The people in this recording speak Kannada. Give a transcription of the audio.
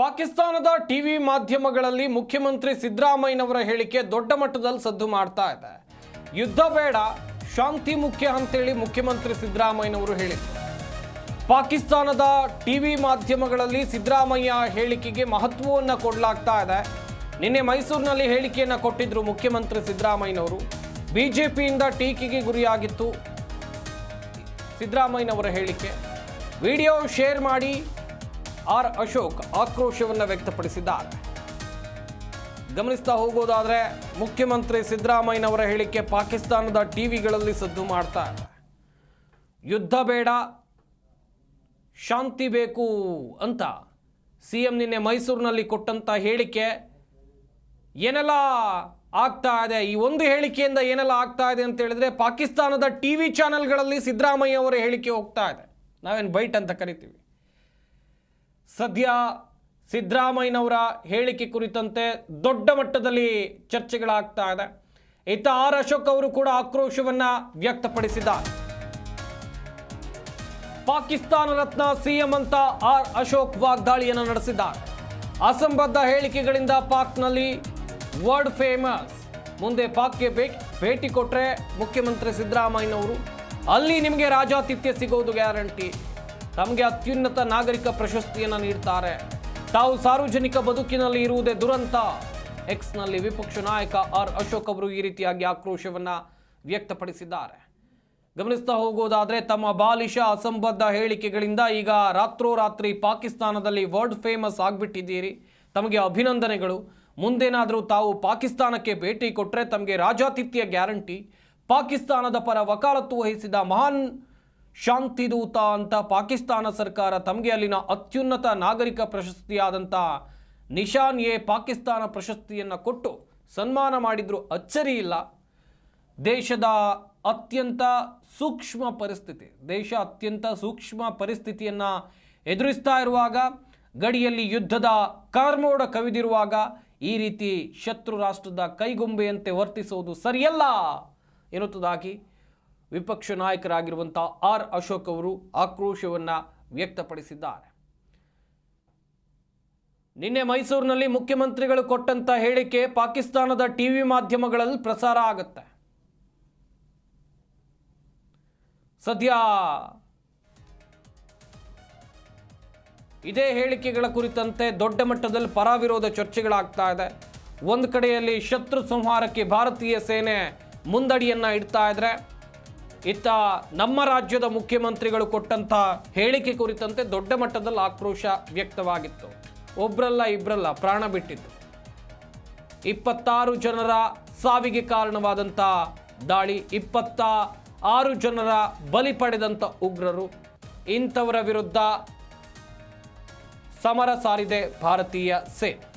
ಪಾಕಿಸ್ತಾನದ ಟಿವಿ ಮಾಧ್ಯಮಗಳಲ್ಲಿ ಮುಖ್ಯಮಂತ್ರಿ ಸಿದ್ದರಾಮಯ್ಯನವರ ಹೇಳಿಕೆ ದೊಡ್ಡ ಮಟ್ಟದಲ್ಲಿ ಸದ್ದು ಮಾಡ್ತಾ ಇದೆ. ಯುದ್ಧ ಬೇಡ, ಶಾಂತಿ ಮುಖ್ಯ ಅಂತೇಳಿ ಮುಖ್ಯಮಂತ್ರಿ ಸಿದ್ದರಾಮಯ್ಯನವರು ಹೇಳಿದರು. ಪಾಕಿಸ್ತಾನದ ಟಿವಿ ಮಾಧ್ಯಮಗಳಲ್ಲಿ ಸಿದ್ದರಾಮಯ್ಯ ಹೇಳಿಕೆಗೆ ಮಹತ್ವವನ್ನು ಕೊಡಲಾಗ್ತಾ ಇದೆ. ನಿನ್ನೆ ಮೈಸೂರಿನಲ್ಲಿ ಹೇಳಿಕೆಯನ್ನು ಕೊಟ್ಟಿದ್ರು ಮುಖ್ಯಮಂತ್ರಿ ಸಿದ್ದರಾಮಯ್ಯನವರು. ಬಿಜೆಪಿಯಿಂದ ಟೀಕೆಗೆ ಗುರಿಯಾಗಿತ್ತು ಸಿದ್ದರಾಮಯ್ಯನವರ ಹೇಳಿಕೆ. ವಿಡಿಯೋ ಶೇರ್ ಮಾಡಿ ಆರ್ ಅಶೋಕ್ ಆಕ್ರೋಶವನ್ನು ವ್ಯಕ್ತಪಡಿಸಿದ್ದಾರೆ. ಗಮನಿಸ್ತಾ ಹೋಗೋದಾದ್ರೆ ಮುಖ್ಯಮಂತ್ರಿ ಸಿದ್ದರಾಮಯ್ಯನವರ ಹೇಳಿಕೆ ಪಾಕಿಸ್ತಾನದ ಟಿವಿಗಳಲ್ಲಿ ಸದ್ದು ಮಾಡ್ತಾ ಯುದ್ಧ ಬೇಡ, ಶಾಂತಿ ಬೇಕು ಅಂತ ಸಿ ಎಂ ನಿನ್ನೆ ಮೈಸೂರಿನಲ್ಲಿ ಕೊಟ್ಟಂಥ ಹೇಳಿಕೆ ಏನೆಲ್ಲ ಆಗ್ತಾ ಇದೆ? ಈ ಒಂದು ಹೇಳಿಕೆಯಿಂದ ಏನೆಲ್ಲ ಆಗ್ತಾ ಇದೆ ಅಂತ ಹೇಳಿದ್ರೆ ಪಾಕಿಸ್ತಾನದ ಟಿ ವಿ ಚಾನೆಲ್ಗಳಲ್ಲಿ ಸಿದ್ದರಾಮಯ್ಯ ಅವರ ಹೇಳಿಕೆ ಹೋಗ್ತಾ ಇದೆ. ನಾವೇನು ಬೈಟ್ ಅಂತ ಕರಿತೀವಿ. ಸದ್ಯ ಸಿದ್ದರಾಮಯ್ಯನವರ ಹೇಳಿಕೆ ಕುರಿತಂತೆ ದೊಡ್ಡ ಮಟ್ಟದಲ್ಲಿ ಚರ್ಚೆಗಳಾಗ್ತಾ ಇದೆ. ಇತ್ತ ಆರ್ ಅಶೋಕ್ ಅವರು ಕೂಡ ಆಕ್ರೋಶವನ್ನ ವ್ಯಕ್ತಪಡಿಸಿದ್ದಾರೆ. ಪಾಕಿಸ್ತಾನ ರತ್ನ ಸಿಎಂ ಅಂತ ಆರ್ ಅಶೋಕ್ ವಾಗ್ದಾಳಿಯನ್ನು ನಡೆಸಿದ್ದಾರೆ. ಅಸಂಬದ್ಧ ಹೇಳಿಕೆಗಳಿಂದ ಪಾಕ್ನಲ್ಲಿ ವರ್ಲ್ಡ್ ಫೇಮಸ್. ಮುಂದೆ ಪಾಕ್ಗೆ ಭೇಟಿ ಕೊಟ್ಟರೆ ಮುಖ್ಯಮಂತ್ರಿ ಸಿದ್ದರಾಮಯ್ಯನವರು. ಅಲ್ಲಿ ನಿಮಗೆ ರಾಜಾತಿಥ್ಯ ಸಿಗೋದು ಗ್ಯಾರಂಟಿ. ತಮಗೆ ಅತ್ಯುನ್ನತ ನಾಗರಿಕ ಪ್ರಶಸ್ತಿಯನ್ನು ನೀಡ್ತಾರೆ. ತಾವು ಸಾರ್ವಜನಿಕ ಬದುಕಿನಲ್ಲಿ ಇರುವುದೇ ದುರಂತ. ಎಕ್ಸ್ನಲ್ಲಿ ವಿಪಕ್ಷ ನಾಯಕ ಆರ್ ಅಶೋಕ್ ಅವರು ಈ ರೀತಿಯಾಗಿ ಆಕ್ರೋಶವನ್ನು ವ್ಯಕ್ತಪಡಿಸಿದ್ದಾರೆ. ಗಮನಿಸ್ತಾ ಹೋಗೋದಾದರೆ ತಮ್ಮ ಬಾಲಿಶ ಅಸಂಬದ್ಧ ಹೇಳಿಕೆಗಳಿಂದ ಈಗ ರಾತ್ರೋರಾತ್ರಿ ಪಾಕಿಸ್ತಾನದಲ್ಲಿ ವರ್ಲ್ಡ್ ಫೇಮಸ್ ಆಗಿಬಿಟ್ಟಿದ್ದೀರಿ. ತಮಗೆ ಅಭಿನಂದನೆಗಳು. ಮುಂದೇನಾದರೂ ತಾವು ಪಾಕಿಸ್ತಾನಕ್ಕೆ ಭೇಟಿ ಕೊಟ್ಟರೆ ತಮಗೆ ರಾಜಾತಿಥ್ಯ ಗ್ಯಾರಂಟಿ. ಪಾಕಿಸ್ತಾನದ ಪರ ವಕಾಲತ್ತು ವಹಿಸಿದ ಮಹಾನ್ ಶಾಂತಿದೂತ ಅಂತ ಪಾಕಿಸ್ತಾನ ಸರ್ಕಾರ ತಮಗೆ ಅಲ್ಲಿನ ಅತ್ಯುನ್ನತ ನಾಗರಿಕ ಪ್ರಶಸ್ತಿಯಾದಂಥ ನಿಶಾನ್ ಎ ಪಾಕಿಸ್ತಾನ ಪ್ರಶಸ್ತಿಯನ್ನು ಕೊಟ್ಟು ಸನ್ಮಾನ ಮಾಡಿದ್ರು ಅಚ್ಚರಿ ಇಲ್ಲ. ದೇಶದ ಅತ್ಯಂತ ಸೂಕ್ಷ್ಮ ಪರಿಸ್ಥಿತಿ, ದೇಶ ಅತ್ಯಂತ ಸೂಕ್ಷ್ಮ ಪರಿಸ್ಥಿತಿಯನ್ನು ಎದುರಿಸ್ತಾ ಇರುವಾಗ, ಗಡಿಯಲ್ಲಿ ಯುದ್ಧದ ಕಾರ್ಮೋಡ ಕವಿದಿರುವಾಗ ಈ ರೀತಿ ಶತ್ರು ರಾಷ್ಟ್ರದ ಕೈಗೊಂಬೆಯಂತೆ ವರ್ತಿಸುವುದು ಸರಿಯಲ್ಲ ಎನ್ನುವುದಾಗಿ ವಿಪಕ್ಷ ನಾಯಕರಾಗಿರುವಂಥ ಆರ್ ಅಶೋಕ್ ಅವರು ಆಕ್ರೋಶವನ್ನು ವ್ಯಕ್ತಪಡಿಸಿದ್ದಾರೆ. ನಿನ್ನೆ ಮೈಸೂರಿನಲ್ಲಿ ಮುಖ್ಯಮಂತ್ರಿಗಳು ಕೊಟ್ಟಂತ ಹೇಳಿಕೆ ಪಾಕಿಸ್ತಾನದ ಟಿವಿ ಮಾಧ್ಯಮಗಳಲ್ಲಿ ಪ್ರಸಾರ ಆಗುತ್ತೆ. ಸದ್ಯ ಇದೇ ಹೇಳಿಕೆಗಳ ಕುರಿತಂತೆ ದೊಡ್ಡ ಮಟ್ಟದಲ್ಲಿ ಪರವಿರೋಧ ಚರ್ಚೆಗಳಾಗ್ತಾ ಇದೆ. ಒಂದು ಕಡೆಯಲ್ಲಿ ಶತ್ರು ಸಂಹಾರಕ್ಕೆ ಭಾರತೀಯ ಸೇನೆ ಮುಂದಡಿಯನ್ನ ಇಡ್ತಾ ಇದ್ರೆ ಇತ್ತ ನಮ್ಮ ರಾಜ್ಯದ ಮುಖ್ಯಮಂತ್ರಿಗಳು ಕೊಟ್ಟಂತ ಹೇಳಿಕೆ ಕುರಿತಂತೆ ದೊಡ್ಡ ಮಟ್ಟದಲ್ಲಿ ಆಕ್ರೋಶ ವ್ಯಕ್ತವಾಗಿತ್ತು. ಒಬ್ರಲ್ಲ ಇಬ್ರಲ್ಲ ಪ್ರಾಣ ಬಿಟ್ಟಿತ್ತು. ಇಪ್ಪತ್ತಾರು ಜನರ ಸಾವಿಗೆ ಕಾರಣವಾದಂಥ ದಾಳಿ ಇಪ್ಪತ್ತ ಆರು ಜನರ ಬಲಿ ಪಡೆದಂಥ ಉಗ್ರರು, ಇಂಥವರ ವಿರುದ್ಧ ಸಮರ ಸಾರಿದೆ ಭಾರತೀಯ ಸೇನೆ.